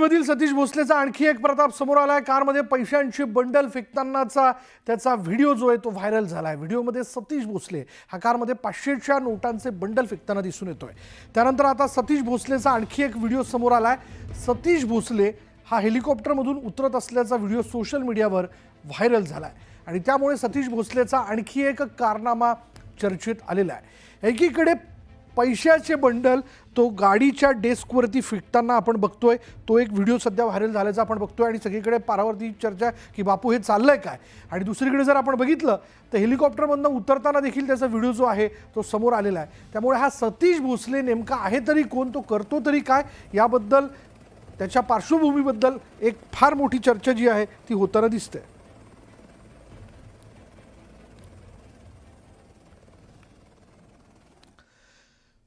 मधील सतीश भोसलेचा आणखी एक प्रताप समोर आलाय. कारमध्ये पैशांची बंडल फेकतानाचा त्याचा व्हिडिओ जो आहे तो व्हायरल झालाय. व्हिडिओमध्ये सतीश भोसले हा कारमध्ये पाचशेच्या नोटांचे बंडल फेकताना दिसून येतोय. त्यानंतर आता सतीश भोसलेचा आणखी एक व्हिडिओ समोर आलाय. सतीश भोसले हा हेलिकॉप्टरमधून उतरत असल्याचा व्हिडिओ सोशल मीडियावर व्हायरल झालाय. आणि त्यामुळे सतीश भोसलेचा आणखी एक कारनामा चर्चेत आलेला आहे. एकीकडे पैशाचे बंडल तो गाडीच्या डेस्कवरती फिटताना आपण बघतोय तो एक व्हिडिओ सध्या व्हायरल झाल्याचा आपण बघतोय आणि सगळीकडे पारावरती चर्चा आहे की बापू हे चाललंय काय? आणि दुसरीकडे जर आपण बघितलं तर हेलिकॉप्टरमधनं उतरताना देखील त्याचा व्हिडिओ जो आहे तो समोर आलेला आहे. त्यामुळे हा सतीश भोसले नेमका आहे तरी कोण तो करतो तरी काय? याबद्दल त्याच्या पार्श्वभूमीबद्दल एक फार मोठी चर्चा जी आहे ती होताना दिसते.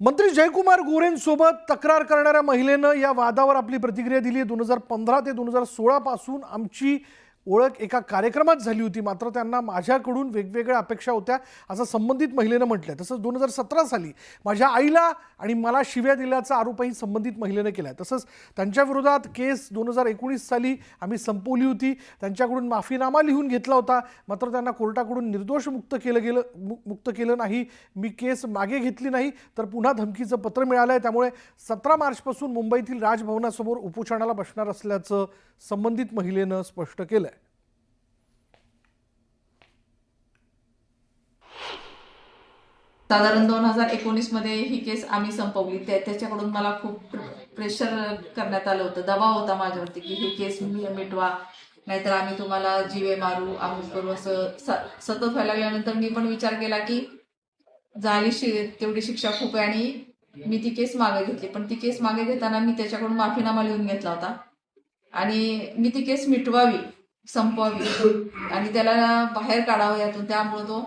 मंत्री जयकुमार गोरेंसोबत तक्रार करणाऱ्या महिलेनं या वादावर आपली प्रतिक्रिया दिली दोन हजार पंधरा ते दोन हजार सोळा पासून आमची ओळख एका कार्यक्रमात झाली होती. मात्र त्यांना माझ्याकडून वेगवेगळ्या अपेक्षा होत्या असं संबंधित महिलेनं म्हटलं आहे तसंच दोन हजार सतरा साली माझ्या आईला आणि मला शिव्या दिल्याचा आरोपही संबंधित महिलेनं केला आहे तसंच त्यांच्या विरोधात केस दोन हजार एकोणीस साली आम्ही संपवली होती. त्यांच्याकडून माफीनामा लिहून घेतला होता. मात्र त्यांना कोर्टाकडून निर्दोष मुक्त केलं गेलं मु- मुक्त केलं नाही. मी केस मागे घेतली नाही तर पुन्हा धमकीचं पत्र मिळालं आहे त्यामुळे सतरा मार्चपासून मुंबईतील राजभवनासमोर उपोषणाला बसणार असल्याचं संबंधित महिलेनं स्पष्ट केलं आहे साधारण दोन हजार एकोणीसमध्ये ही केस आम्ही संपवली. त्याच्याकडून मला खूप प्रेशर करण्यात आलं होतं. दबाव होता माझ्यावरती की ही केस मिटवा नाहीतर आम्ही तुम्हाला जीवे मारू अमुक करू असं स- सतत व्हायला लागल्यानंतर मी पण विचार केला की झाली शि तेवढी शिक्षा खूप आहे आणि मी ती केस मागे घेतली. पण ती केस मागे घेताना मी त्याच्याकडून माफीनामा लिहून घेतला होता. आणि मी ती केस मिटवावी संपवावी. आणि त्याला बाहेर काढावं यातून. त्यामुळे तो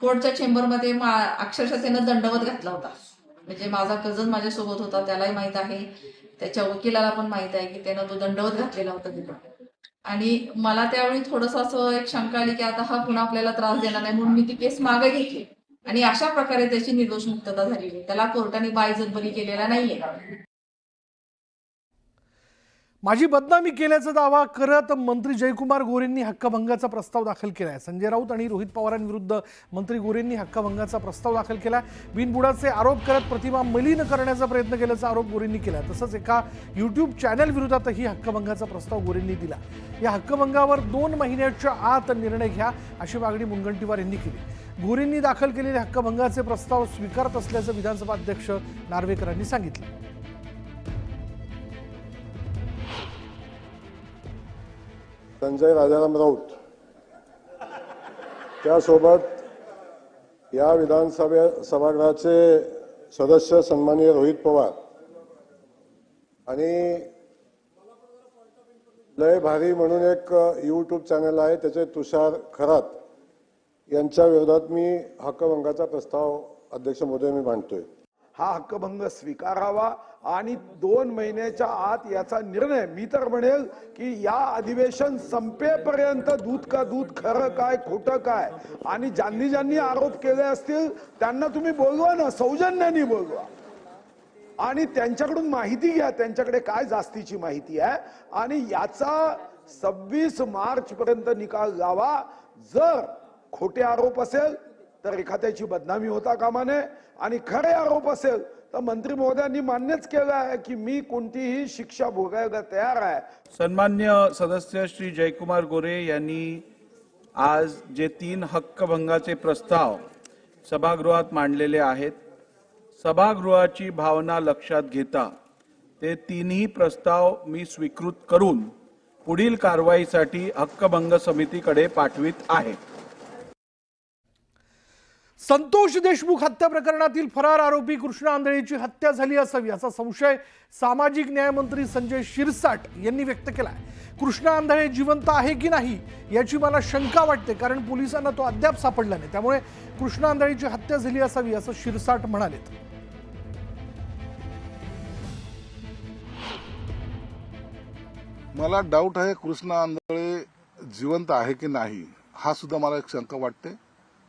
कोर्टच्या चेंबरमध्ये अक्षरशः त्यानं दंडवत घातला होता. म्हणजे माझा कजन माझ्यासोबत होता त्यालाही माहीत आहे. त्याच्या वकिलाला पण माहीत आहे की त्यानं तो दंडवत घातलेला होता तिथं. आणि मला त्यावेळी थोडस असं एक शंका आली की आता हा पुन्हा आपल्याला त्रास देणार नाही म्हणून मी ती केस मागे घेतली. आणि अशा प्रकारे त्याची निर्दोष मुक्तता झालेली त्याला कोर्टाने बायजतबरी केलेला नाहीये. माझी बदनामी केल्याचा दावा करत मंत्री जयकुमार गोरेंनी हक्कभंगाचा प्रस्ताव दाखल केला आहे संजय राऊत आणि रोहित पवारांविरुद्ध मंत्री गोरेंनी हक्कभंगाचा प्रस्ताव दाखल केला बिनबुडाचे आरोप करत प्रतिमा मलिन करण्याचा प्रयत्न केल्याचा आरोप गोरेंनी केला तसंच एका यूट्यूब चॅनल विरोधातही हक्कभंगाचा प्रस्ताव गोरेंनी दिला. या हक्कभंगावर दोन महिन्याच्या आत निर्णय घ्या अशी मागणी मुनगंटीवार यांनी केली. गोरेंनी दाखल केलेले हक्कभंगाचे प्रस्ताव स्वीकारत असल्याचं विधानसभा अध्यक्ष नार्वेकरांनी सांगितलं. संजय राजाराम राऊत. त्यासोबत या विधानसभे सभागृहाचे सदस्य सन्माननीय रोहित पवार. आणि लय भारी म्हणून एक यूट्यूब चॅनल आहे त्याचे तुषार खरात यांच्या विरोधात मी हक्कभंगाचा प्रस्ताव अध्यक्ष महोदय मी मांडतोय. हा हक्कभंग स्वीकारावा आणि दोन महिन्याच्या आत याचा निर्णय. मी तर म्हणेल की या अधिवेशन संपेपर्यंत दूध का दूध खरं काय खोटं काय? आणि ज्यांनी ज्यांनी आरोप केले असतील त्यांना तुम्ही बोलवा ना. सौजन्याने बोलवा. आणि त्यांच्याकडून माहिती घ्या. त्यांच्याकडे काय जास्तीची माहिती आहे? आणि याचा सव्वीस मार्च पर्यंत निकाल लावा. जर खोटे आरोप असेल तर एखाद्याची बदनामी होता कामा नये. आणि खरे आरोप असेल तर मंत्री महोदयांनी मान्यच केलं आहे की मी कोणतीही शिक्षा भोगायला तयार आहे. सन्मान्य सदस्य श्री जयकुमार गोरे यांनी आज जे तीन हक्कभंगाचे प्रस्ताव सभागृहात मांडलेले आहेत सभागृहाची भावना लक्षात घेता ते तिन्ही प्रस्ताव मी स्वीकृत करून पुढील कारवाईसाठी हक्कभंग समितीकडे पाठवित आहे. संतोष देशमुख हत्या प्रकरणातील फरार आरोपी कृष्णा आंधळेची हत्या झाली असावी असा संशय सामाजिक न्यायमंत्री संजय शिरसाट यांनी व्यक्त केला कृष्णा आंधळे जिवंत आहे की नाही याची मला शंका वाटते कारण पोलिसांना तो अद्याप सापडला नाही. त्यामुळे कृष्णा आंधळेची हत्या झाली असावी असं शिरसाट म्हणालेत. मला डाऊट आहे कृष्णा आंधळे जिवंत आहे की नाही हा सुद्धा मला एक शंका वाटते.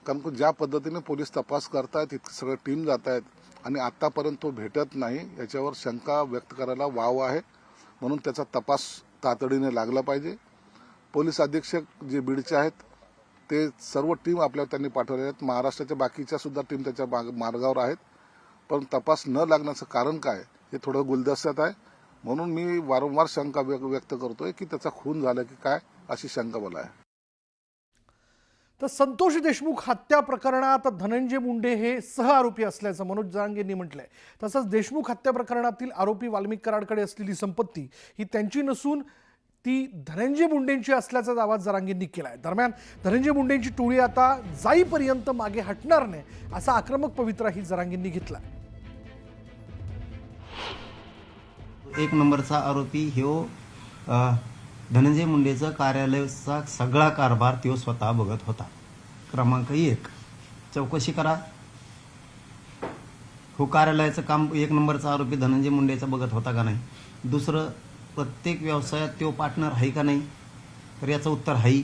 कारण की ज्या पद्धतीने पोलीस तपास करतायत इतकी सगळं टीम जात आहेत आणि आतापर्यंत तो भेटत नाही याच्यावर शंका व्यक्त करायला वाव आहे. म्हणून त्याचा तपास तातडीने लागला पाहिजे. पोलीस अधीक्षक जे बीडचे आहेत ते सर्व टीम आपल्या त्यांनी पाठवल्या आहेत. महाराष्ट्राच्या बाकीच्या सुद्धा टीम त्याच्या मार्गावर आहेत. पण तपास न लागण्याचं कारण काय हे थोडं गुलदस्त्यात आहे. म्हणून मी वारंवार शंका व्य- व्यक्त करतोय की त्याचा खून झाला की काय अशी शंका मला आहे. तर संतोष देशमुख हत्या प्रकरणात धनंजय मुंडे हे सह आरोपी असल्याचं मनोज जांग यांनी म्हटलंय. तसंच देशमुख हत्या प्रकरणातील आरोपी वाल्मिक कराडकडे असलेली संपत्ती ही त्यांची नसून ती धनंजय मुंडेंची असल्याचा दावा जरांगेंनी आहे दरम्यान धनंजय मुंडेंची टोळी आता जाईपर्यंत मागे हटणार नाही असा आक्रमक पवित्राही जरांगेंनी घेतला एक नंबरचा आरोपी ह्यो धनंजय मुंडेचं कार्यालयाचा सगळा कारभार तो स्वतः बघत होता. क्रमांक एक. चौकशी करा. हो कार्यालयाचं काम एक नंबरचा आरोपी धनंजय मुंडेचा बघत होता का नाही? दुसरं प्रत्येक व्यवसायात तो पार्टनर आहे का नाही? तर याचं उत्तर आहे.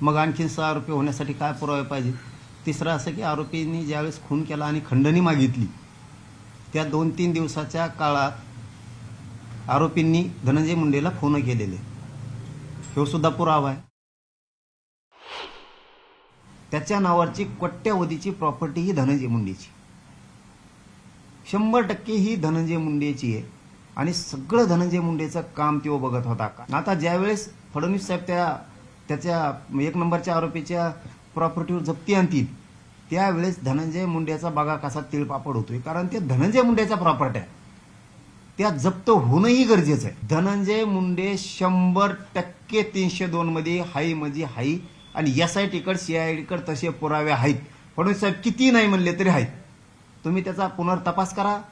मग आणखीन सहा आरोपी होण्यासाठी काय पुरावे पाहिजे तिसरं असं की आरोपींनी ज्यावेळेस खून केला आणि खंडणी मागितली त्या दोन तीन दिवसाच्या काळात आरोपींनी धनंजय मुंडेला फोन केलेले. हे सुद्धा पुरावा आहे. त्याच्या नावाची कोट्यावधीची प्रॉपर्टी ही धनंजय मुंडेची. शंभर टक्के ही धनंजय मुंडेची आहे आणि सगळं धनंजय मुंडेचं काम तो बघत होता आता ज्यावेळेस फडणवीस साहेब त्या त्याच्या एक नंबरच्या आरोपीच्या प्रॉपर्टीवर जप्ती आणतील त्यावेळेस धनंजय मुंडेचा बागा कसा तिळपापड होतोय? कारण ते धनंजय मुंडेचा प्रॉपर्टी आहे. त्या जप्त होणंही गरजेचं आहे. धनंजय मुंडे शंभर टक्के तीनशे दोन मध्ये हाई म्हणजे हाई. आणि एस आय टीकड सीआयडीकड तसे पुरावे आहेत. फडणवीस साहेब किती नाही म्हणले तरी आहेत. तुम्ही त्याचा पुनर्तपास करा.